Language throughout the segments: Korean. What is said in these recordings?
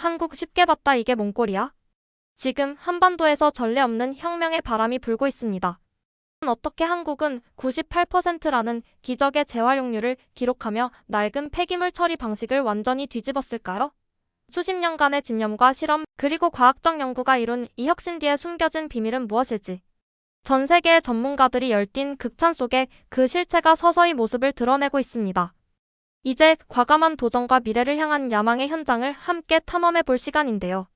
한국 쉽게 봤다 이게 뭔 꼴이야? 지금 한반도에서 전례 없는 혁명의 바람이 불고 있습니다. 어떻게 한국은 98%라는 기적의 재활용률을 기록하며 낡은 폐기물 처리 방식을 완전히 뒤집었을까요? 수십 년간의 집념과 실험, 그리고 과학적 연구가 이룬 이 혁신 뒤에 숨겨진 비밀은 무엇일지. 전 세계의 전문가들이 열띤 극찬 속에 그 실체가 서서히 모습을 드러내고 있습니다. 이제 과감한 도전과 미래를 향한 야망의 현장을 함께 탐험해 볼 시간인데요.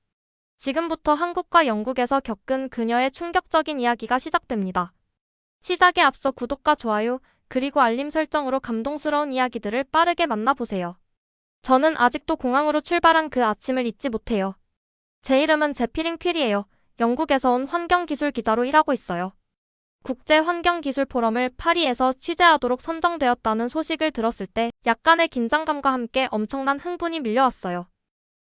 지금부터 한국과 영국에서 겪은 그녀의 충격적인 이야기가 시작됩니다. 시작에 앞서 구독과 좋아요, 그리고 알림 설정으로 감동스러운 이야기들을 빠르게 만나보세요. 저는 아직도 공항으로 출발한 그 아침을 잊지 못해요. 제 이름은 제피린 퀴리예요. 영국에서 온 환경기술 기자로 일하고 있어요. 국제환경기술 포럼을 파리에서 취재하도록 선정되었다는 소식을 들었을 때 약간의 긴장감과 함께 엄청난 흥분이 밀려왔어요.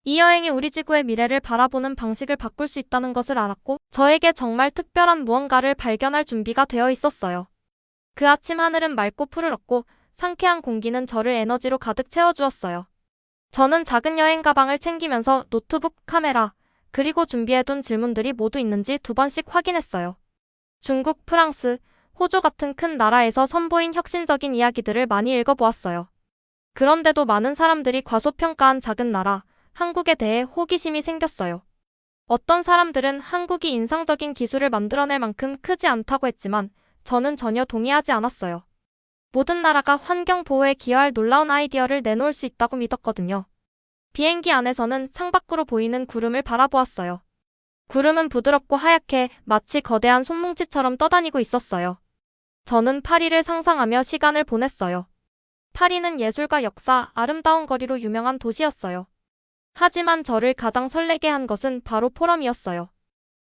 이 여행이 우리 지구의 미래를 바라보는 방식을 바꿀 수 있다는 것을 알았고 저에게 정말 특별한 무언가를 발견할 준비가 되어 있었어요. 그 아침 하늘은 맑고 푸르렀고 상쾌한 공기는 저를 에너지로 가득 채워주었어요. 저는 작은 여행 가방을 챙기면서 노트북, 카메라, 그리고 준비해둔 질문들이 모두 있는지 두 번씩 확인했어요. 중국, 프랑스, 호주 같은 큰 나라에서 선보인 혁신적인 이야기들을 많이 읽어보았어요. 그런데도 많은 사람들이 과소평가한 작은 나라, 한국에 대해 호기심이 생겼어요. 어떤 사람들은 한국이 인상적인 기술을 만들어낼 만큼 크지 않다고 했지만 저는 전혀 동의하지 않았어요. 모든 나라가 환경 보호에 기여할 놀라운 아이디어를 내놓을 수 있다고 믿었거든요. 비행기 안에서는 창밖으로 보이는 구름을 바라보았어요. 구름은 부드럽고 하얗게 마치 거대한 손뭉치처럼 떠다니고 있었어요. 저는 파리를 상상하며 시간을 보냈어요. 파리는 예술과 역사, 아름다운 거리로 유명한 도시였어요. 하지만 저를 가장 설레게 한 것은 바로 포럼이었어요.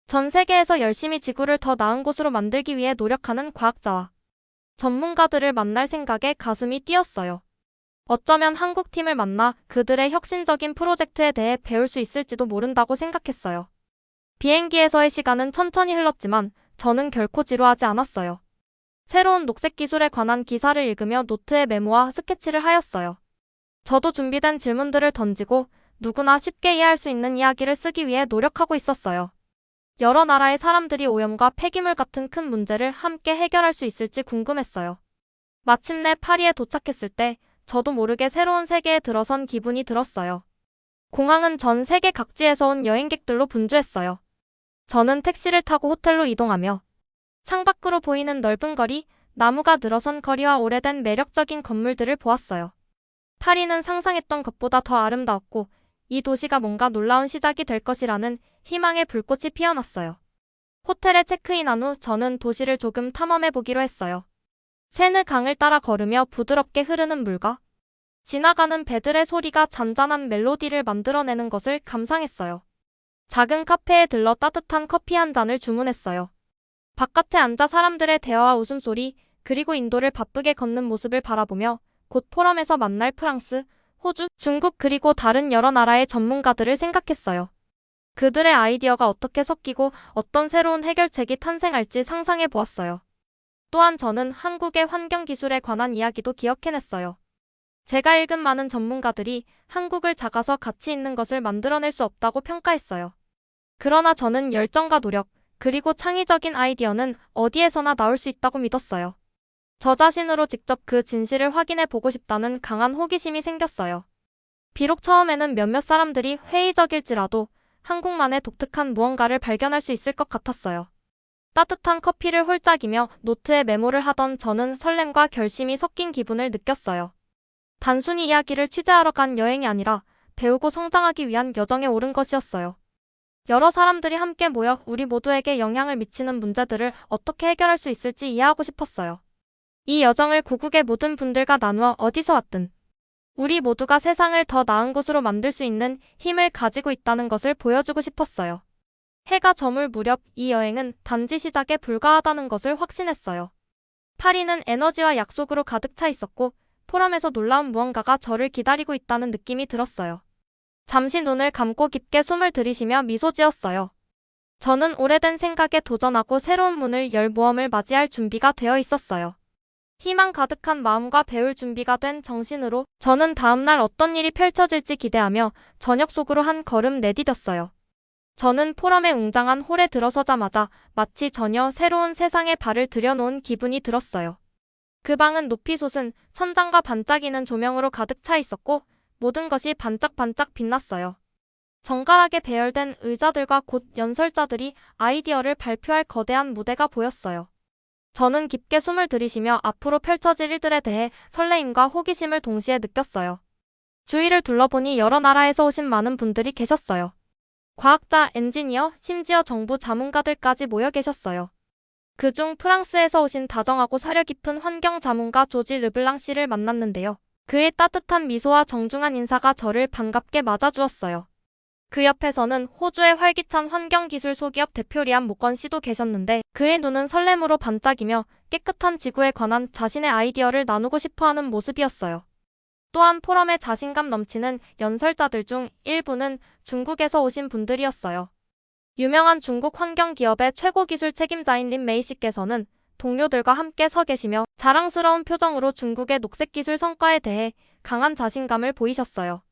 전 세계에서 열심히 지구를 더 나은 곳으로 만들기 위해 노력하는 과학자와 전문가들을 만날 생각에 가슴이 뛰었어요. 어쩌면 한국 팀을 만나 그들의 혁신적인 프로젝트에 대해 배울 수 있을지도 모른다고 생각했어요. 비행기에서의 시간은 천천히 흘렀지만 저는 결코 지루하지 않았어요. 새로운 녹색 기술에 관한 기사를 읽으며 노트에 메모와 스케치를 하였어요. 저도 준비된 질문들을 던지고 누구나 쉽게 이해할 수 있는 이야기를 쓰기 위해 노력하고 있었어요. 여러 나라의 사람들이 오염과 폐기물 같은 큰 문제를 함께 해결할 수 있을지 궁금했어요. 마침내 파리에 도착했을 때 저도 모르게 새로운 세계에 들어선 기분이 들었어요. 공항은 전 세계 각지에서 온 여행객들로 분주했어요. 저는 택시를 타고 호텔로 이동하며 창밖으로 보이는 넓은 거리, 나무가 늘어선 거리와 오래된 매력적인 건물들을 보았어요. 파리는 상상했던 것보다 더 아름다웠고 이 도시가 뭔가 놀라운 시작이 될 것이라는 희망의 불꽃이 피어났어요. 호텔에 체크인한 후 저는 도시를 조금 탐험해 보기로 했어요. 세느 강을 따라 걸으며 부드럽게 흐르는 물과 지나가는 배들의 소리가 잔잔한 멜로디를 만들어내는 것을 감상했어요. 작은 카페에 들러 따뜻한 커피 한 잔을 주문했어요. 바깥에 앉아 사람들의 대화와 웃음소리, 그리고 인도를 바쁘게 걷는 모습을 바라보며 곧 포럼에서 만날 프랑스, 호주, 중국 그리고 다른 여러 나라의 전문가들을 생각했어요. 그들의 아이디어가 어떻게 섞이고 어떤 새로운 해결책이 탄생할지 상상해 보았어요. 또한 저는 한국의 환경 기술에 관한 이야기도 기억해냈어요. 제가 읽은 많은 전문가들이 한국을 작아서 가치 있는 것을 만들어낼 수 없다고 평가했어요. 그러나 저는 열정과 노력, 그리고 창의적인 아이디어는 어디에서나 나올 수 있다고 믿었어요. 저 자신으로 직접 그 진실을 확인해 보고 싶다는 강한 호기심이 생겼어요. 비록 처음에는 몇몇 사람들이 회의적일지라도 한국만의 독특한 무언가를 발견할 수 있을 것 같았어요. 따뜻한 커피를 홀짝이며 노트에 메모를 하던 저는 설렘과 결심이 섞인 기분을 느꼈어요. 단순히 이야기를 취재하러 간 여행이 아니라 배우고 성장하기 위한 여정에 오른 것이었어요. 여러 사람들이 함께 모여 우리 모두에게 영향을 미치는 문제들을 어떻게 해결할 수 있을지 이해하고 싶었어요. 이 여정을 고국의 모든 분들과 나누어 어디서 왔든 우리 모두가 세상을 더 나은 곳으로 만들 수 있는 힘을 가지고 있다는 것을 보여주고 싶었어요. 해가 저물 무렵 이 여행은 단지 시작에 불과하다는 것을 확신했어요. 파리는 에너지와 약속으로 가득 차 있었고 포럼에서 놀라운 무언가가 저를 기다리고 있다는 느낌이 들었어요. 잠시 눈을 감고 깊게 숨을 들이쉬며 미소 지었어요. 저는 오래된 생각에 도전하고 새로운 문을 열 모험을 맞이할 준비가 되어 있었어요. 희망 가득한 마음과 배울 준비가 된 정신으로 저는 다음날 어떤 일이 펼쳐질지 기대하며 저녁 속으로 한 걸음 내디뎠어요. 저는 포럼의 웅장한 홀에 들어서자마자 마치 전혀 새로운 세상에 발을 들여놓은 기분이 들었어요. 그 방은 높이 솟은 천장과 반짝이는 조명으로 가득 차 있었고 모든 것이 반짝반짝 빛났어요. 정갈하게 배열된 의자들과 곧 연설자들이 아이디어를 발표할 거대한 무대가 보였어요. 저는 깊게 숨을 들이쉬며 앞으로 펼쳐질 일들에 대해 설레임과 호기심을 동시에 느꼈어요. 주위를 둘러보니 여러 나라에서 오신 많은 분들이 계셨어요. 과학자, 엔지니어, 심지어 정부 자문가들까지 모여 계셨어요. 그중 프랑스에서 오신 다정하고 사려 깊은 환경 자문가 조지 르블랑 씨를 만났는데요. 그의 따뜻한 미소와 정중한 인사가 저를 반갑게 맞아주었어요. 그 옆에서는 호주의 활기찬 환경기술 소기업 대표 리안 모건 씨도 계셨는데 그의 눈은 설렘으로 반짝이며 깨끗한 지구에 관한 자신의 아이디어를 나누고 싶어하는 모습이었어요. 또한 포럼에 자신감 넘치는 연설자들 중 일부는 중국에서 오신 분들이었어요. 유명한 중국 환경기업의 최고 기술 책임자인 린 메이 씨께서는 동료들과 함께 서 계시며 자랑스러운 표정으로 중국의 녹색 기술 성과에 대해 강한 자신감을 보이셨어요.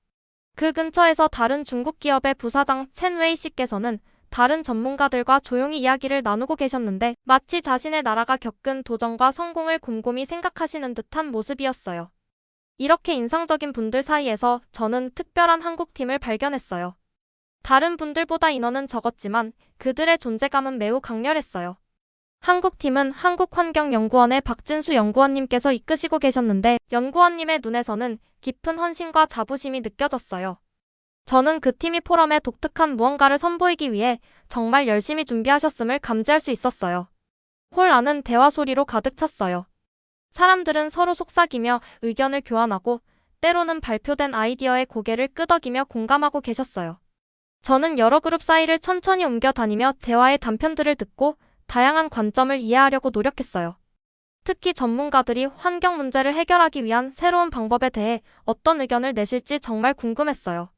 그 근처에서 다른 중국 기업의 부사장 첸 웨이 씨께서는 다른 전문가들과 조용히 이야기를 나누고 계셨는데 마치 자신의 나라가 겪은 도전과 성공을 곰곰이 생각하시는 듯한 모습이었어요. 이렇게 인상적인 분들 사이에서 저는 특별한 한국팀을 발견했어요. 다른 분들보다 인원은 적었지만 그들의 존재감은 매우 강렬했어요. 한국팀은 한국환경연구원의 박진수 연구원님께서 이끄시고 계셨는데 연구원님의 눈에서는 깊은 헌신과 자부심이 느껴졌어요. 저는 그 팀이 포럼에 독특한 무언가를 선보이기 위해 정말 열심히 준비하셨음을 감지할 수 있었어요. 홀 안은 대화 소리로 가득 찼어요. 사람들은 서로 속삭이며 의견을 교환하고 때로는 발표된 아이디어에 고개를 끄덕이며 공감하고 계셨어요. 저는 여러 그룹 사이를 천천히 옮겨 다니며 대화의 단편들을 듣고 다양한 관점을 이해하려고 노력했어요. 특히 전문가들이 환경 문제를 해결하기 위한 새로운 방법에 대해 어떤 의견을 내실지 정말 궁금했어요.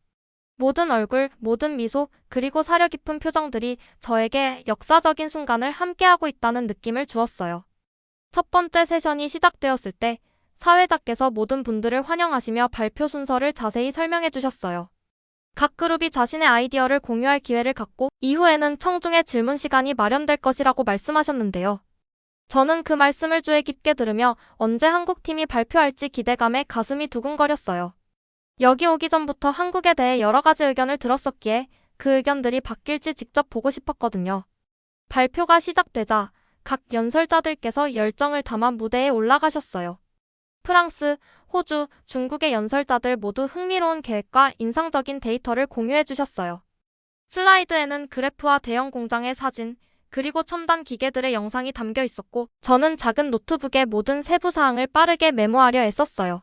모든 얼굴, 모든 미소, 그리고 사려 깊은 표정들이 저에게 역사적인 순간을 함께하고 있다는 느낌을 주었어요. 첫 번째 세션이 시작되었을 때 사회자께서 모든 분들을 환영하시며 발표 순서를 자세히 설명해 주셨어요. 각 그룹이 자신의 아이디어를 공유할 기회를 갖고 이후에는 청중의 질문 시간이 마련될 것이라고 말씀하셨는데요. 저는 그 말씀을 주의 깊게 들으며 언제 한국팀이 발표할지 기대감에 가슴이 두근거렸어요. 여기 오기 전부터 한국에 대해 여러 가지 의견을 들었었기에 그 의견들이 바뀔지 직접 보고 싶었거든요. 발표가 시작되자 각 연설자들께서 열정을 담아 무대에 올라가셨어요. 프랑스, 호주, 중국의 연설자들 모두 흥미로운 계획과 인상적인 데이터를 공유해 주셨어요. 슬라이드에는 그래프와 대형 공장의 사진, 그리고 첨단 기계들의 영상이 담겨 있었고, 저는 작은 노트북에 모든 세부 사항을 빠르게 메모하려 애썼어요.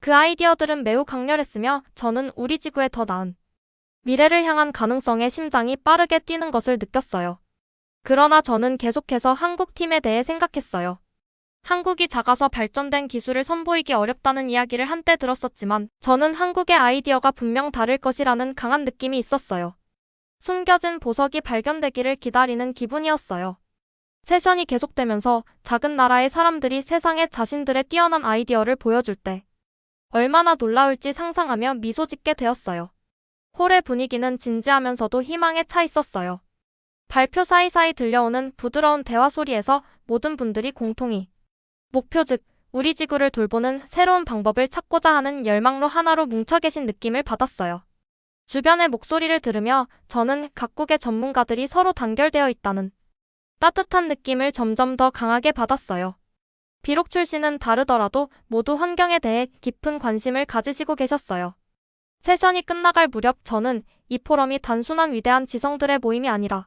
그 아이디어들은 매우 강렬했으며, 저는 우리 지구에 더 나은 미래를 향한 가능성의 심장이 빠르게 뛰는 것을 느꼈어요. 그러나 저는 계속해서 한국 팀에 대해 생각했어요. 한국이 작아서 발전된 기술을 선보이기 어렵다는 이야기를 한때 들었었지만 저는 한국의 아이디어가 분명 다를 것이라는 강한 느낌이 있었어요. 숨겨진 보석이 발견되기를 기다리는 기분이었어요. 세션이 계속되면서 작은 나라의 사람들이 세상에 자신들의 뛰어난 아이디어를 보여줄 때 얼마나 놀라울지 상상하며 미소 짓게 되었어요. 홀의 분위기는 진지하면서도 희망에 차 있었어요. 발표 사이사이 들려오는 부드러운 대화 소리에서 모든 분들이 공통이 목표 즉 우리 지구를 돌보는 새로운 방법을 찾고자 하는 열망로 하나로 뭉쳐 계신 느낌을 받았어요. 주변의 목소리를 들으며 저는 각국의 전문가들이 서로 단결되어 있다는 따뜻한 느낌을 점점 더 강하게 받았어요. 비록 출신은 다르더라도 모두 환경에 대해 깊은 관심을 가지시고 계셨어요. 세션이 끝나갈 무렵 저는 이 포럼이 단순한 위대한 지성들의 모임이 아니라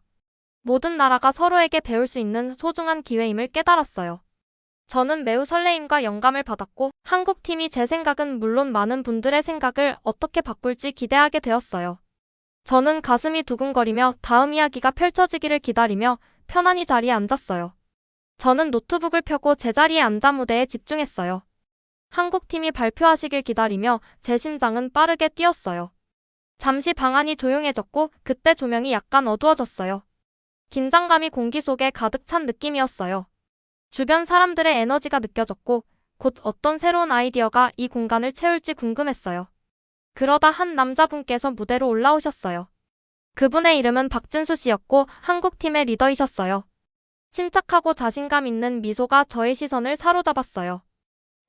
모든 나라가 서로에게 배울 수 있는 소중한 기회임을 깨달았어요. 저는 매우 설레임과 영감을 받았고 한국 팀이 제 생각은 물론 많은 분들의 생각을 어떻게 바꿀지 기대하게 되었어요. 저는 가슴이 두근거리며 다음 이야기가 펼쳐지기를 기다리며 편안히 자리에 앉았어요. 저는 노트북을 펴고 제자리에 앉아 무대에 집중했어요. 한국 팀이 발표하시길 기다리며 제 심장은 빠르게 뛰었어요. 잠시 방안이 조용해졌고 그때 조명이 약간 어두워졌어요. 긴장감이 공기 속에 가득 찬 느낌이었어요. 주변 사람들의 에너지가 느껴졌고 곧 어떤 새로운 아이디어가 이 공간을 채울지 궁금했어요. 그러다 한 남자분께서 무대로 올라오셨어요. 그분의 이름은 박진수 씨였고 한국팀의 리더이셨어요. 침착하고 자신감 있는 미소가 저의 시선을 사로잡았어요.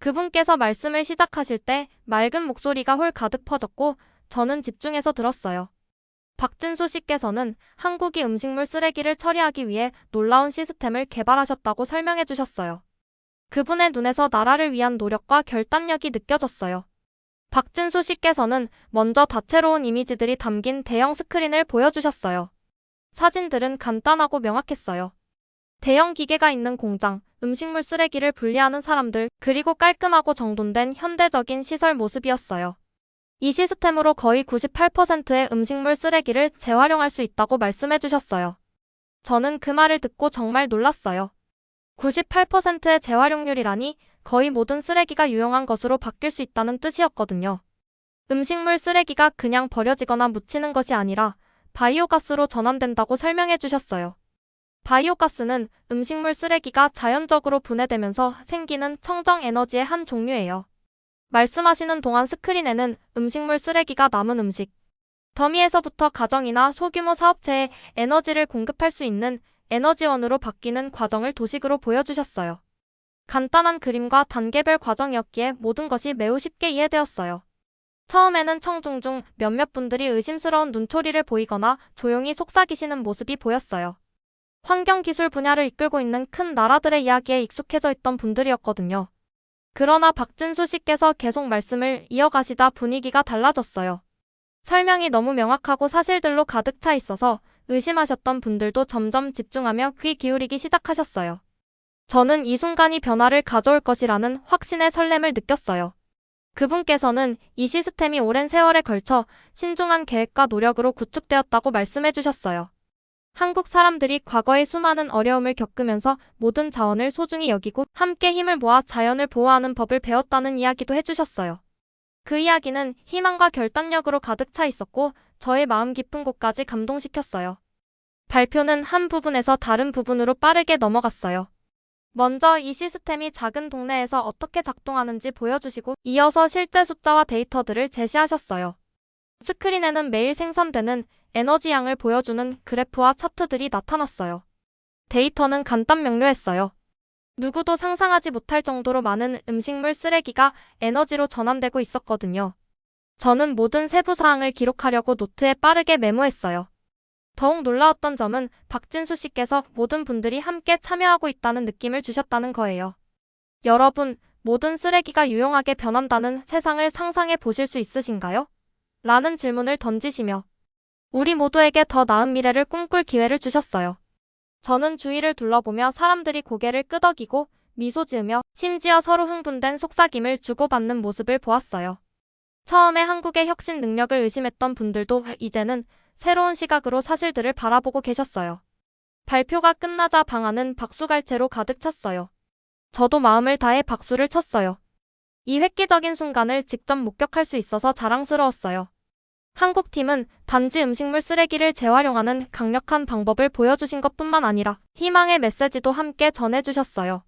그분께서 말씀을 시작하실 때 맑은 목소리가 홀 가득 퍼졌고 저는 집중해서 들었어요. 박진수 씨께서는 한국이 음식물 쓰레기를 처리하기 위해 놀라운 시스템을 개발하셨다고 설명해 주셨어요. 그분의 눈에서 나라를 위한 노력과 결단력이 느껴졌어요. 박진수 씨께서는 먼저 다채로운 이미지들이 담긴 대형 스크린을 보여주셨어요. 사진들은 간단하고 명확했어요. 대형 기계가 있는 공장, 음식물 쓰레기를 분리하는 사람들, 그리고 깔끔하고 정돈된 현대적인 시설 모습이었어요. 이 시스템으로 거의 98%의 음식물 쓰레기를 재활용할 수 있다고 말씀해 주셨어요. 저는 그 말을 듣고 정말 놀랐어요. 98%의 재활용률이라니 거의 모든 쓰레기가 유용한 것으로 바뀔 수 있다는 뜻이었거든요. 음식물 쓰레기가 그냥 버려지거나 묻히는 것이 아니라 바이오가스로 전환된다고 설명해 주셨어요. 바이오가스는 음식물 쓰레기가 자연적으로 분해되면서 생기는 청정 에너지의 한 종류예요. 말씀하시는 동안 스크린에는 음식물 쓰레기가 남은 음식, 더미에서부터 가정이나 소규모 사업체에 에너지를 공급할 수 있는 에너지원으로 바뀌는 과정을 도식으로 보여주셨어요. 간단한 그림과 단계별 과정이었기에 모든 것이 매우 쉽게 이해되었어요. 처음에는 청중 중 몇몇 분들이 의심스러운 눈초리를 보이거나 조용히 속삭이시는 모습이 보였어요. 환경기술 분야를 이끌고 있는 큰 나라들의 이야기에 익숙해져 있던 분들이었거든요. 그러나 박진수 씨께서 계속 말씀을 이어가시자 분위기가 달라졌어요. 설명이 너무 명확하고 사실들로 가득 차 있어서 의심하셨던 분들도 점점 집중하며 귀 기울이기 시작하셨어요. 저는 이 순간이 변화를 가져올 것이라는 확신의 설렘을 느꼈어요. 그분께서는 이 시스템이 오랜 세월에 걸쳐 신중한 계획과 노력으로 구축되었다고 말씀해 주셨어요. 한국 사람들이 과거의 수많은 어려움을 겪으면서 모든 자원을 소중히 여기고 함께 힘을 모아 자연을 보호하는 법을 배웠다는 이야기도 해주셨어요. 그 이야기는 희망과 결단력으로 가득 차 있었고 저의 마음 깊은 곳까지 감동시켰어요. 발표는 한 부분에서 다른 부분으로 빠르게 넘어갔어요. 먼저 이 시스템이 작은 동네에서 어떻게 작동하는지 보여주시고 이어서 실제 숫자와 데이터들을 제시하셨어요. 스크린에는 매일 생산되는 에너지 양을 보여주는 그래프와 차트들이 나타났어요. 데이터는 간단 명료했어요. 누구도 상상하지 못할 정도로 많은 음식물 쓰레기가 에너지로 전환되고 있었거든요. 저는 모든 세부 사항을 기록하려고 노트에 빠르게 메모했어요. 더욱 놀라웠던 점은 박진수 씨께서 모든 분들이 함께 참여하고 있다는 느낌을 주셨다는 거예요. 여러분, 모든 쓰레기가 유용하게 변한다는 세상을 상상해 보실 수 있으신가요? 라는 질문을 던지시며 우리 모두에게 더 나은 미래를 꿈꿀 기회를 주셨어요. 저는 주위를 둘러보며 사람들이 고개를 끄덕이고 미소 지으며 심지어 서로 흥분된 속삭임을 주고받는 모습을 보았어요. 처음에 한국의 혁신 능력을 의심했던 분들도 이제는 새로운 시각으로 사실들을 바라보고 계셨어요. 발표가 끝나자 방안은 박수갈채로 가득 찼어요. 저도 마음을 다해 박수를 쳤어요. 이 획기적인 순간을 직접 목격할 수 있어서 자랑스러웠어요. 한국팀은 단지 음식물 쓰레기를 재활용하는 강력한 방법을 보여주신 것 뿐만 아니라 희망의 메시지도 함께 전해주셨어요.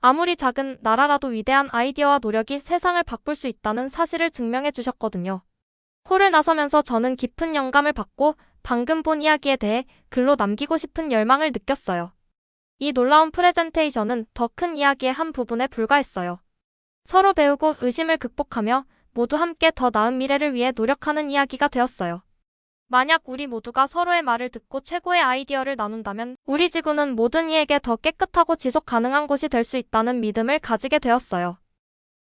아무리 작은 나라라도 위대한 아이디어와 노력이 세상을 바꿀 수 있다는 사실을 증명해 주셨거든요. 홀을 나서면서 저는 깊은 영감을 받고 방금 본 이야기에 대해 글로 남기고 싶은 열망을 느꼈어요. 이 놀라운 프레젠테이션은 더 큰 이야기의 한 부분에 불과했어요. 서로 배우고 의심을 극복하며 모두 함께 더 나은 미래를 위해 노력하는 이야기가 되었어요. 만약 우리 모두가 서로의 말을 듣고 최고의 아이디어를 나눈다면 우리 지구는 모든 이에게 더 깨끗하고 지속 가능한 곳이 될 수 있다는 믿음을 가지게 되었어요.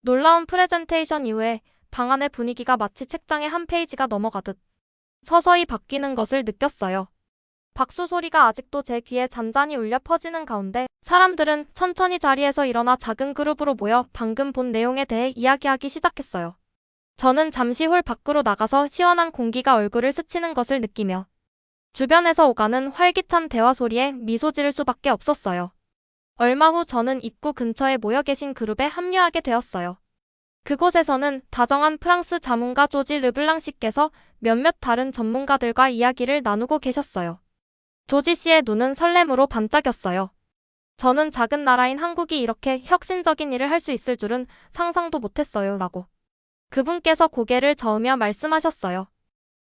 놀라운 프레젠테이션 이후에 방 안의 분위기가 마치 책장의 한 페이지가 넘어가듯 서서히 바뀌는 것을 느꼈어요. 박수 소리가 아직도 제 귀에 잔잔히 울려 퍼지는 가운데 사람들은 천천히 자리에서 일어나 작은 그룹으로 모여 방금 본 내용에 대해 이야기하기 시작했어요. 저는 잠시 홀 밖으로 나가서 시원한 공기가 얼굴을 스치는 것을 느끼며 주변에서 오가는 활기찬 대화 소리에 미소 지을 수밖에 없었어요. 얼마 후 저는 입구 근처에 모여 계신 그룹에 합류하게 되었어요. 그곳에서는 다정한 프랑스 자문가 조지 르블랑 씨께서 몇몇 다른 전문가들과 이야기를 나누고 계셨어요. 조지 씨의 눈은 설렘으로 반짝였어요. 저는 작은 나라인 한국이 이렇게 혁신적인 일을 할 수 있을 줄은 상상도 못했어요. 라고. 그분께서 고개를 저으며 말씀하셨어요.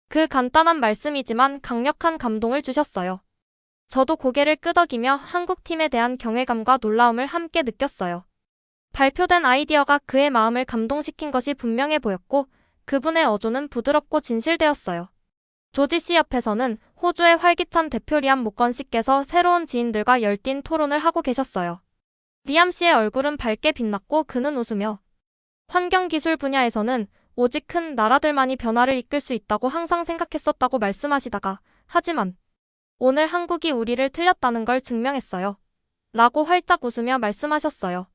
그 간단한 말씀이지만 강력한 감동을 주셨어요. 저도 고개를 끄덕이며 한국팀에 대한 경외감과 놀라움을 함께 느꼈어요. 발표된 아이디어가 그의 마음을 감동시킨 것이 분명해 보였고 그분의 어조는 부드럽고 진실되었어요. 조지 씨 옆에서는 호주의 활기찬 대표 리암 모건 씨께서 새로운 지인들과 열띤 토론을 하고 계셨어요. 리암 씨의 얼굴은 밝게 빛났고 그는 웃으며 환경기술 분야에서는 오직 큰 나라들만이 변화를 이끌 수 있다고 항상 생각했었다고 말씀하시다가 하지만 오늘 한국이 우리를 틀렸다는 걸 증명했어요. 라고 활짝 웃으며 말씀하셨어요.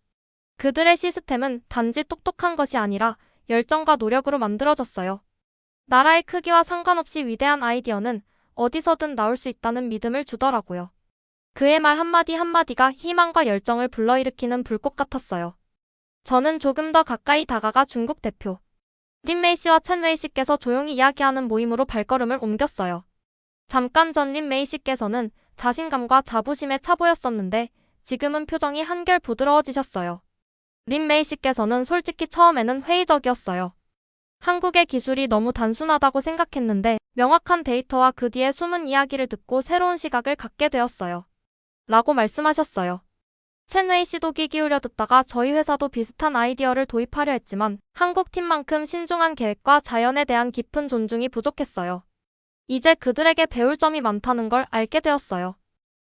그들의 시스템은 단지 똑똑한 것이 아니라 열정과 노력으로 만들어졌어요. 나라의 크기와 상관없이 위대한 아이디어는 어디서든 나올 수 있다는 믿음을 주더라고요. 그의 말 한마디 한마디가 희망과 열정을 불러일으키는 불꽃 같았어요. 저는 조금 더 가까이 다가가 중국 대표 린메이 씨와 첸웨이 씨께서 조용히 이야기하는 모임으로 발걸음을 옮겼어요. 잠깐 전 린메이 씨께서는 자신감과 자부심에 차 보였었는데 지금은 표정이 한결 부드러워지셨어요. 린메이 씨께서는 솔직히 처음에는 회의적이었어요. 한국의 기술이 너무 단순하다고 생각했는데 명확한 데이터와 그 뒤에 숨은 이야기를 듣고 새로운 시각을 갖게 되었어요. 라고 말씀하셨어요. 첸웨이 씨도 귀 기울여 듣다가 저희 회사도 비슷한 아이디어를 도입하려 했지만 한국 팀만큼 신중한 계획과 자연에 대한 깊은 존중이 부족했어요. 이제 그들에게 배울 점이 많다는 걸 알게 되었어요.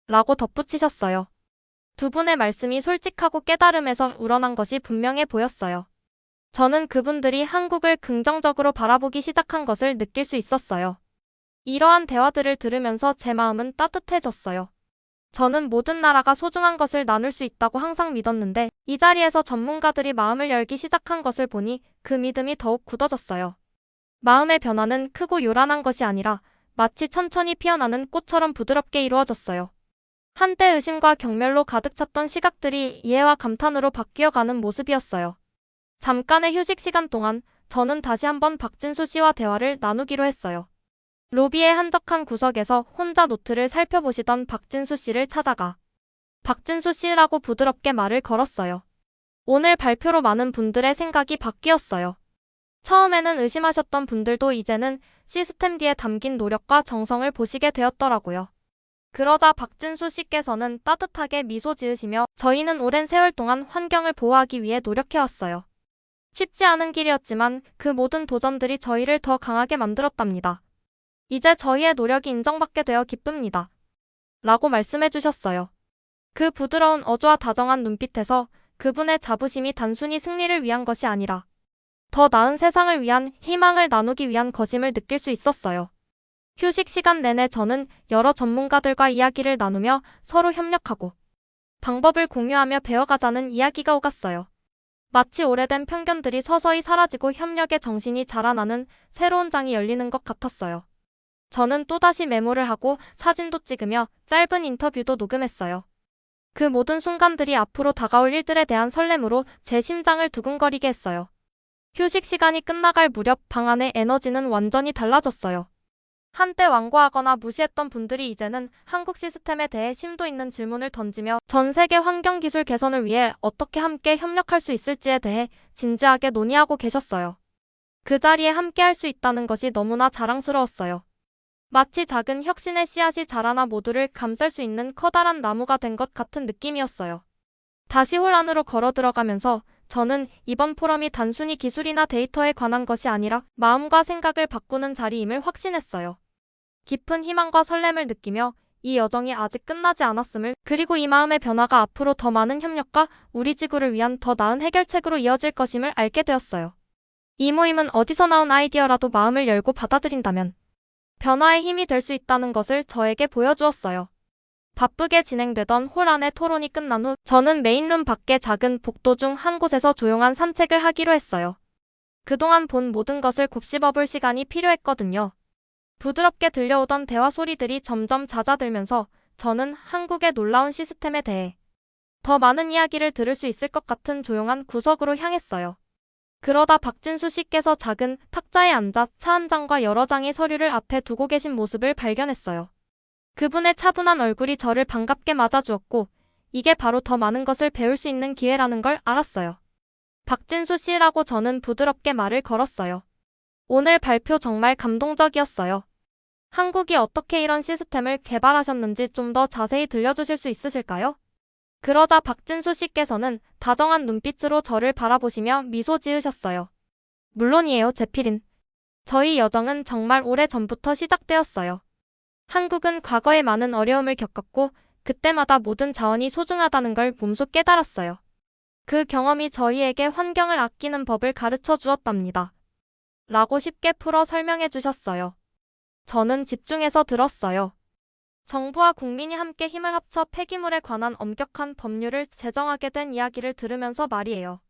라고 덧붙이셨어요. 두 분의 말씀이 솔직하고 깨달음에서 우러난 것이 분명해 보였어요. 저는 그분들이 한국을 긍정적으로 바라보기 시작한 것을 느낄 수 있었어요. 이러한 대화들을 들으면서 제 마음은 따뜻해졌어요. 저는 모든 나라가 소중한 것을 나눌 수 있다고 항상 믿었는데 이 자리에서 전문가들이 마음을 열기 시작한 것을 보니 그 믿음이 더욱 굳어졌어요. 마음의 변화는 크고 요란한 것이 아니라 마치 천천히 피어나는 꽃처럼 부드럽게 이루어졌어요. 한때 의심과 경멸로 가득 찼던 시각들이 이해와 감탄으로 바뀌어가는 모습이었어요. 잠깐의 휴식 시간 동안 저는 다시 한번 박진수 씨와 대화를 나누기로 했어요. 로비의 한적한 구석에서 혼자 노트를 살펴보시던 박진수 씨를 찾아가 박진수 씨라고 부드럽게 말을 걸었어요. 오늘 발표로 많은 분들의 생각이 바뀌었어요. 처음에는 의심하셨던 분들도 이제는 시스템 뒤에 담긴 노력과 정성을 보시게 되었더라고요. 그러자 박진수 씨께서는 따뜻하게 미소 지으시며 저희는 오랜 세월 동안 환경을 보호하기 위해 노력해왔어요. 쉽지 않은 길이었지만 그 모든 도전들이 저희를 더 강하게 만들었답니다. 이제 저희의 노력이 인정받게 되어 기쁩니다. 라고 말씀해 주셨어요. 그 부드러운 어조와 다정한 눈빛에서 그분의 자부심이 단순히 승리를 위한 것이 아니라 더 나은 세상을 위한 희망을 나누기 위한 것임을 느낄 수 있었어요. 휴식 시간 내내 저는 여러 전문가들과 이야기를 나누며 서로 협력하고 방법을 공유하며 배워가자는 이야기가 오갔어요. 마치 오래된 편견들이 서서히 사라지고 협력의 정신이 자라나는 새로운 장이 열리는 것 같았어요. 저는 또다시 메모를 하고 사진도 찍으며 짧은 인터뷰도 녹음했어요. 그 모든 순간들이 앞으로 다가올 일들에 대한 설렘으로 제 심장을 두근거리게 했어요. 휴식 시간이 끝나갈 무렵 방 안의 에너지는 완전히 달라졌어요. 한때 완고하거나 무시했던 분들이 이제는 한국 시스템에 대해 심도 있는 질문을 던지며 전 세계 환경 기술 개선을 위해 어떻게 함께 협력할 수 있을지에 대해 진지하게 논의하고 계셨어요. 그 자리에 함께 할 수 있다는 것이 너무나 자랑스러웠어요. 마치 작은 혁신의 씨앗이 자라나 모두를 감쌀 수 있는 커다란 나무가 된 것 같은 느낌이었어요. 다시 홀 안으로 걸어 들어가면서 저는 이번 포럼이 단순히 기술이나 데이터에 관한 것이 아니라 마음과 생각을 바꾸는 자리임을 확신했어요. 깊은 희망과 설렘을 느끼며 이 여정이 아직 끝나지 않았음을 그리고 이 마음의 변화가 앞으로 더 많은 협력과 우리 지구를 위한 더 나은 해결책으로 이어질 것임을 알게 되었어요. 이 모임은 어디서 나온 아이디어라도 마음을 열고 받아들인다면 변화의 힘이 될 수 있다는 것을 저에게 보여주었어요. 바쁘게 진행되던 홀 안의 토론이 끝난 후 저는 메인룸 밖의 작은 복도 중 한 곳에서 조용한 산책을 하기로 했어요. 그동안 본 모든 것을 곱씹어볼 시간이 필요했거든요. 부드럽게 들려오던 대화 소리들이 점점 잦아들면서 저는 한국의 놀라운 시스템에 대해 더 많은 이야기를 들을 수 있을 것 같은 조용한 구석으로 향했어요. 그러다 박진수 씨께서 작은 탁자에 앉아 차 한 잔과 여러 장의 서류를 앞에 두고 계신 모습을 발견했어요. 그분의 차분한 얼굴이 저를 반갑게 맞아주었고 이게 바로 더 많은 것을 배울 수 있는 기회라는 걸 알았어요. 박진수 씨라고 저는 부드럽게 말을 걸었어요. 오늘 발표 정말 감동적이었어요. 한국이 어떻게 이런 시스템을 개발하셨는지 좀 더 자세히 들려주실 수 있으실까요? 그러자 박진수 씨께서는 다정한 눈빛으로 저를 바라보시며 미소 지으셨어요. 물론이에요, 제필인. 저희 여정은 정말 오래 전부터 시작되었어요. 한국은 과거에 많은 어려움을 겪었고 그때마다 모든 자원이 소중하다는 걸 몸소 깨달았어요. 그 경험이 저희에게 환경을 아끼는 법을 가르쳐 주었답니다. 라고 쉽게 풀어 설명해 주셨어요. 저는 집중해서 들었어요. 정부와 국민이 함께 힘을 합쳐 폐기물에 관한 엄격한 법률을 제정하게 된 이야기를 들으면서 말이에요.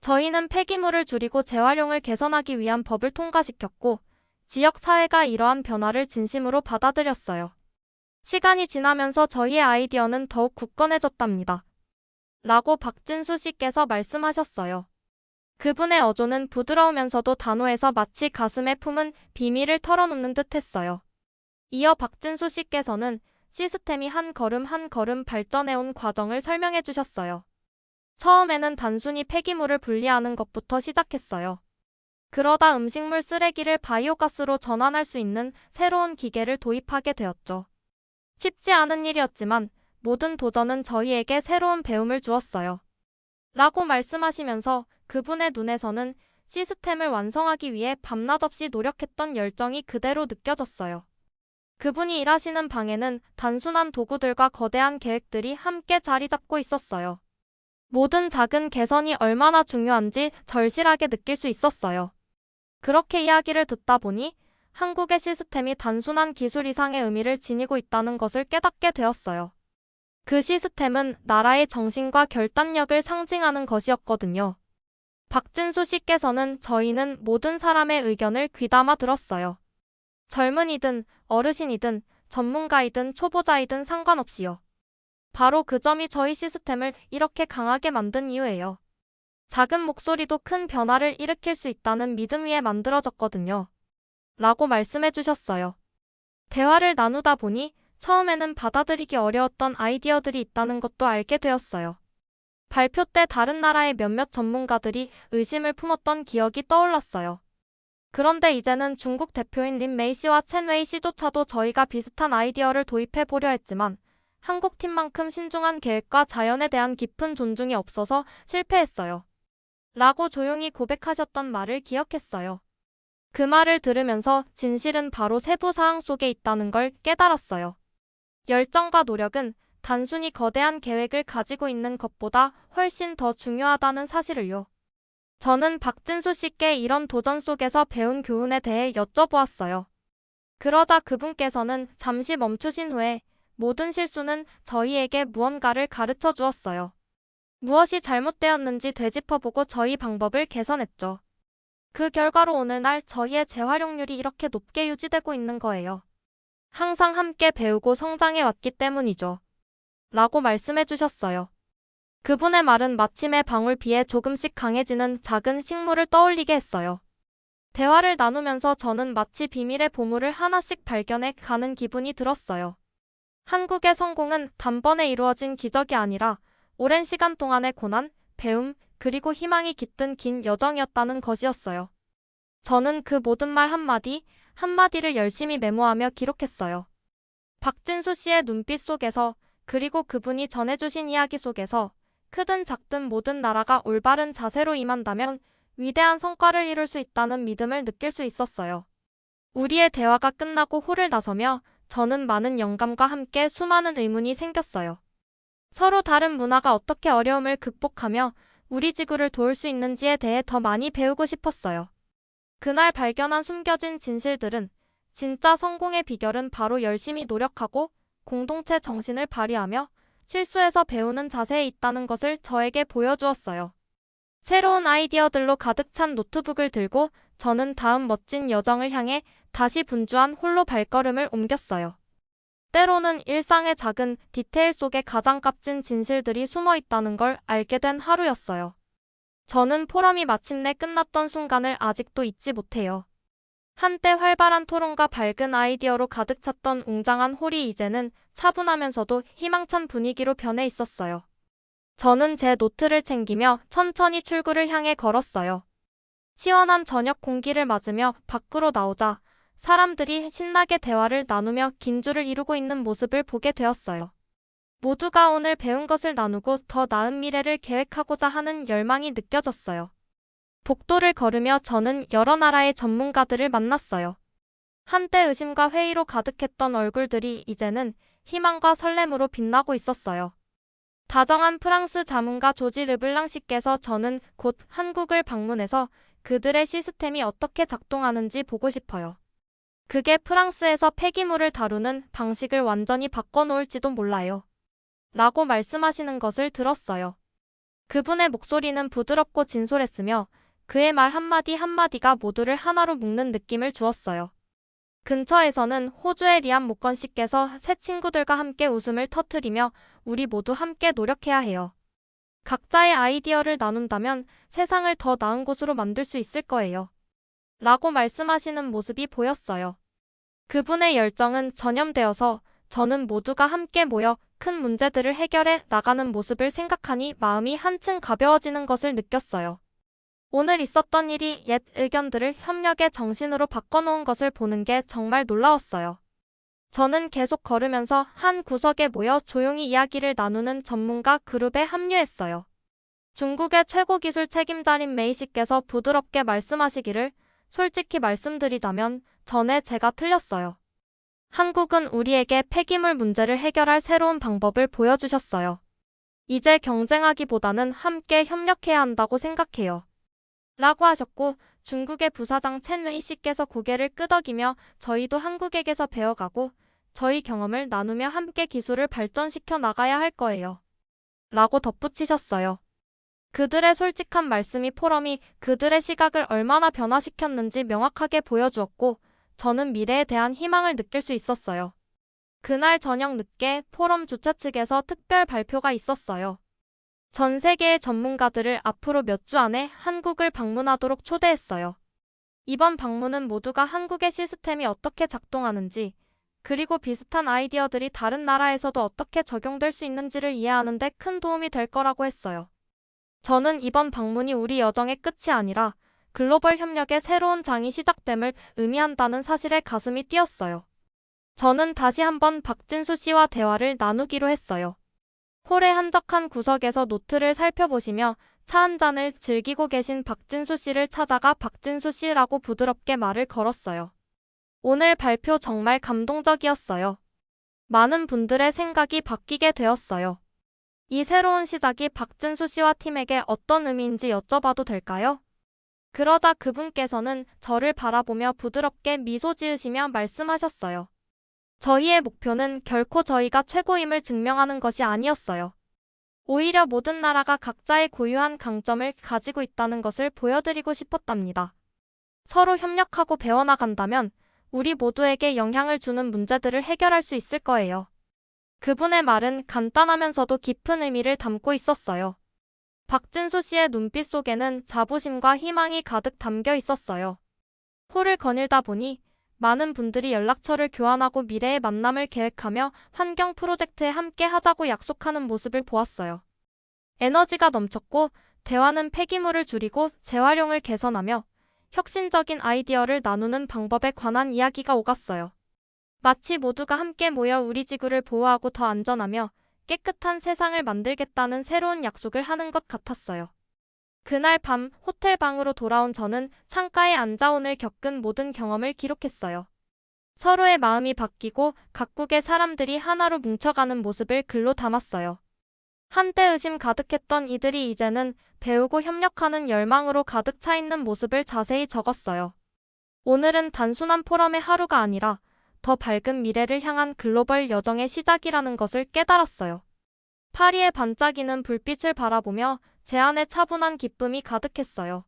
저희는 폐기물을 줄이고 재활용을 개선하기 위한 법을 통과시켰고, 지역 사회가 이러한 변화를 진심으로 받아들였어요. 시간이 지나면서 저희의 아이디어는 더욱 굳건해졌답니다. 라고 박진수 씨께서 말씀하셨어요. 그분의 어조는 부드러우면서도 단호해서 마치 가슴에 품은 비밀을 털어놓는 듯 했어요. 이어 박진수 씨께서는 시스템이 한 걸음 한 걸음 발전해온 과정을 설명해 주셨어요. 처음에는 단순히 폐기물을 분리하는 것부터 시작했어요. 그러다 음식물 쓰레기를 바이오가스로 전환할 수 있는 새로운 기계를 도입하게 되었죠. 쉽지 않은 일이었지만 모든 도전은 저희에게 새로운 배움을 주었어요. 라고 말씀하시면서 그분의 눈에서는 시스템을 완성하기 위해 밤낮 없이 노력했던 열정이 그대로 느껴졌어요. 그분이 일하시는 방에는 단순한 도구들과 거대한 계획들이 함께 자리 잡고 있었어요. 모든 작은 개선이 얼마나 중요한지 절실하게 느낄 수 있었어요. 그렇게 이야기를 듣다 보니 한국의 시스템이 단순한 기술 이상의 의미를 지니고 있다는 것을 깨닫게 되었어요. 그 시스템은 나라의 정신과 결단력을 상징하는 것이었거든요. 박진수 씨께서는 저희는 모든 사람의 의견을 귀담아 들었어요. 젊은이든 어르신이든 전문가이든 초보자이든 상관없이요. 바로 그 점이 저희 시스템을 이렇게 강하게 만든 이유예요. 작은 목소리도 큰 변화를 일으킬 수 있다는 믿음 위에 만들어졌거든요. 라고 말씀해 주셨어요. 대화를 나누다 보니 처음에는 받아들이기 어려웠던 아이디어들이 있다는 것도 알게 되었어요. 발표 때 다른 나라의 몇몇 전문가들이 의심을 품었던 기억이 떠올랐어요. 그런데 이제는 중국 대표인 린 메이 씨와 첸 웨이 씨조차도 저희가 비슷한 아이디어를 도입해 보려 했지만 한국 팀만큼 신중한 계획과 자연에 대한 깊은 존중이 없어서 실패했어요. 라고 조용히 고백하셨던 말을 기억했어요. 그 말을 들으면서 진실은 바로 세부 사항 속에 있다는 걸 깨달았어요. 열정과 노력은 단순히 거대한 계획을 가지고 있는 것보다 훨씬 더 중요하다는 사실을요. 저는 박진수 씨께 이런 도전 속에서 배운 교훈에 대해 여쭤보았어요. 그러자 그분께서는 잠시 멈추신 후에 모든 실수는 저희에게 무언가를 가르쳐 주었어요. 무엇이 잘못되었는지 되짚어보고 저희 방법을 개선했죠. 그 결과로 오늘날 저희의 재활용률이 이렇게 높게 유지되고 있는 거예요. 항상 함께 배우고 성장해 왔기 때문이죠. 라고 말씀해 주셨어요. 그분의 말은 마침에 방울 비에 조금씩 강해지는 작은 식물을 떠올리게 했어요. 대화를 나누면서 저는 마치 비밀의 보물을 하나씩 발견해 가는 기분이 들었어요. 한국의 성공은 단번에 이루어진 기적이 아니라 오랜 시간 동안의 고난, 배움, 그리고 희망이 깃든 긴 여정이었다는 것이었어요. 저는 그 모든 말 한마디, 한마디를 열심히 메모하며 기록했어요. 박진수 씨의 눈빛 속에서, 그리고 그분이 전해주신 이야기 속에서 크든 작든 모든 나라가 올바른 자세로 임한다면 위대한 성과를 이룰 수 있다는 믿음을 느낄 수 있었어요. 우리의 대화가 끝나고 홀을 나서며 저는 많은 영감과 함께 수많은 의문이 생겼어요. 서로 다른 문화가 어떻게 어려움을 극복하며 우리 지구를 도울 수 있는지에 대해 더 많이 배우고 싶었어요. 그날 발견한 숨겨진 진실들은 진짜 성공의 비결은 바로 열심히 노력하고 공동체 정신을 발휘하며 실수에서 배우는 자세에 있다는 것을 저에게 보여주었어요. 새로운 아이디어들로 가득 찬 노트북을 들고 저는 다음 멋진 여정을 향해 다시 분주한 홀로 발걸음을 옮겼어요. 때로는 일상의 작은 디테일 속에 가장 값진 진실들이 숨어 있다는 걸 알게 된 하루였어요. 저는 포럼이 마침내 끝났던 순간을 아직도 잊지 못해요. 한때 활발한 토론과 밝은 아이디어로 가득 찼던 웅장한 홀이 이제는 차분하면서도 희망찬 분위기로 변해 있었어요. 저는 제 노트를 챙기며 천천히 출구를 향해 걸었어요. 시원한 저녁 공기를 맞으며 밖으로 나오자 사람들이 신나게 대화를 나누며 긴 줄을 이루고 있는 모습을 보게 되었어요. 모두가 오늘 배운 것을 나누고 더 나은 미래를 계획하고자 하는 열망이 느껴졌어요. 복도를 걸으며 저는 여러 나라의 전문가들을 만났어요. 한때 의심과 회의로 가득했던 얼굴들이 이제는 희망과 설렘으로 빛나고 있었어요. 다정한 프랑스 자문가 조지 르블랑 씨께서 저는 곧 한국을 방문해서 그들의 시스템이 어떻게 작동하는지 보고 싶어요. 그게 프랑스에서 폐기물을 다루는 방식을 완전히 바꿔놓을지도 몰라요. 라고 말씀하시는 것을 들었어요. 그분의 목소리는 부드럽고 진솔했으며 그의 말 한마디 한마디가 모두를 하나로 묶는 느낌을 주었어요. 근처에서는 호주의 리암 모건 씨께서 새 친구들과 함께 웃음을 터뜨리며 우리 모두 함께 노력해야 해요. 각자의 아이디어를 나눈다면 세상을 더 나은 곳으로 만들 수 있을 거예요. 라고 말씀하시는 모습이 보였어요. 그분의 열정은 전염되어서 저는 모두가 함께 모여 큰 문제들을 해결해 나가는 모습을 생각하니 마음이 한층 가벼워지는 것을 느꼈어요. 오늘 있었던 일이 옛 의견들을 협력의 정신으로 바꿔놓은 것을 보는 게 정말 놀라웠어요. 저는 계속 걸으면서 한 구석에 모여 조용히 이야기를 나누는 전문가 그룹에 합류했어요. 중국의 최고 기술 책임자인 메이 씨께서 부드럽게 말씀하시기를 솔직히 말씀드리자면 전에 제가 틀렸어요. 한국은 우리에게 폐기물 문제를 해결할 새로운 방법을 보여주셨어요. 이제 경쟁하기보다는 함께 협력해야 한다고 생각해요. 라고 하셨고 중국의 부사장 첸웨이 씨께서 고개를 끄덕이며 저희도 한국에게서 배워가고 저희 경험을 나누며 함께 기술을 발전시켜 나가야 할 거예요. 라고 덧붙이셨어요. 그들의 솔직한 말씀이 포럼이 그들의 시각을 얼마나 변화시켰는지 명확하게 보여주었고 저는 미래에 대한 희망을 느낄 수 있었어요. 그날 저녁 늦게 포럼 주최 측에서 특별 발표가 있었어요. 전 세계의 전문가들을 앞으로 몇 주 안에 한국을 방문하도록 초대했어요. 이번 방문은 모두가 한국의 시스템이 어떻게 작동하는지, 그리고 비슷한 아이디어들이 다른 나라에서도 어떻게 적용될 수 있는지를 이해하는 데 큰 도움이 될 거라고 했어요. 저는 이번 방문이 우리 여정의 끝이 아니라 글로벌 협력의 새로운 장이 시작됨을 의미한다는 사실에 가슴이 뛰었어요. 저는 다시 한번 박진수 씨와 대화를 나누기로 했어요. 홀의 한적한 구석에서 노트를 살펴보시며 차 한 잔을 즐기고 계신 박진수 씨를 찾아가 박진수 씨라고 부드럽게 말을 걸었어요. 오늘 발표 정말 감동적이었어요. 많은 분들의 생각이 바뀌게 되었어요. 이 새로운 시작이 박진수 씨와 팀에게 어떤 의미인지 여쭤봐도 될까요? 그러자 그분께서는 저를 바라보며 부드럽게 미소 지으시며 말씀하셨어요. 저희의 목표는 결코 저희가 최고임을 증명하는 것이 아니었어요. 오히려 모든 나라가 각자의 고유한 강점을 가지고 있다는 것을 보여드리고 싶었답니다. 서로 협력하고 배워나간다면 우리 모두에게 영향을 주는 문제들을 해결할 수 있을 거예요. 그분의 말은 간단하면서도 깊은 의미를 담고 있었어요. 박진수 씨의 눈빛 속에는 자부심과 희망이 가득 담겨 있었어요. 홀을 거닐다 보니 많은 분들이 연락처를 교환하고 미래의 만남을 계획하며 환경 프로젝트에 함께 하자고 약속하는 모습을 보았어요. 에너지가 넘쳤고 대화는 폐기물을 줄이고 재활용을 개선하며 혁신적인 아이디어를 나누는 방법에 관한 이야기가 오갔어요. 마치 모두가 함께 모여 우리 지구를 보호하고 더 안전하며 깨끗한 세상을 만들겠다는 새로운 약속을 하는 것 같았어요. 그날 밤 호텔 방으로 돌아온 저는 창가에 앉아 오늘 겪은 모든 경험을 기록했어요. 서로의 마음이 바뀌고 각국의 사람들이 하나로 뭉쳐가는 모습을 글로 담았어요. 한때 의심 가득했던 이들이 이제는 배우고 협력하는 열망으로 가득 차 있는 모습을 자세히 적었어요. 오늘은 단순한 포럼의 하루가 아니라 더 밝은 미래를 향한 글로벌 여정의 시작이라는 것을 깨달았어요. 파리의 반짝이는 불빛을 바라보며 제 안에 차분한 기쁨이 가득했어요.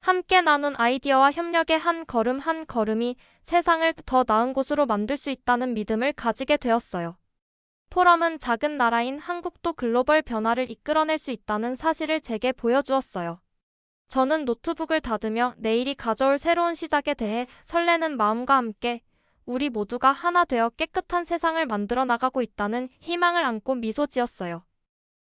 함께 나눈 아이디어와 협력의 한 걸음 한 걸음이 세상을 더 나은 곳으로 만들 수 있다는 믿음을 가지게 되었어요. 포럼은 작은 나라인 한국도 글로벌 변화를 이끌어낼 수 있다는 사실을 제게 보여주었어요. 저는 노트북을 닫으며 내일이 가져올 새로운 시작에 대해 설레는 마음과 함께 우리 모두가 하나 되어 깨끗한 세상을 만들어 나가고 있다는 희망을 안고 미소 지었어요.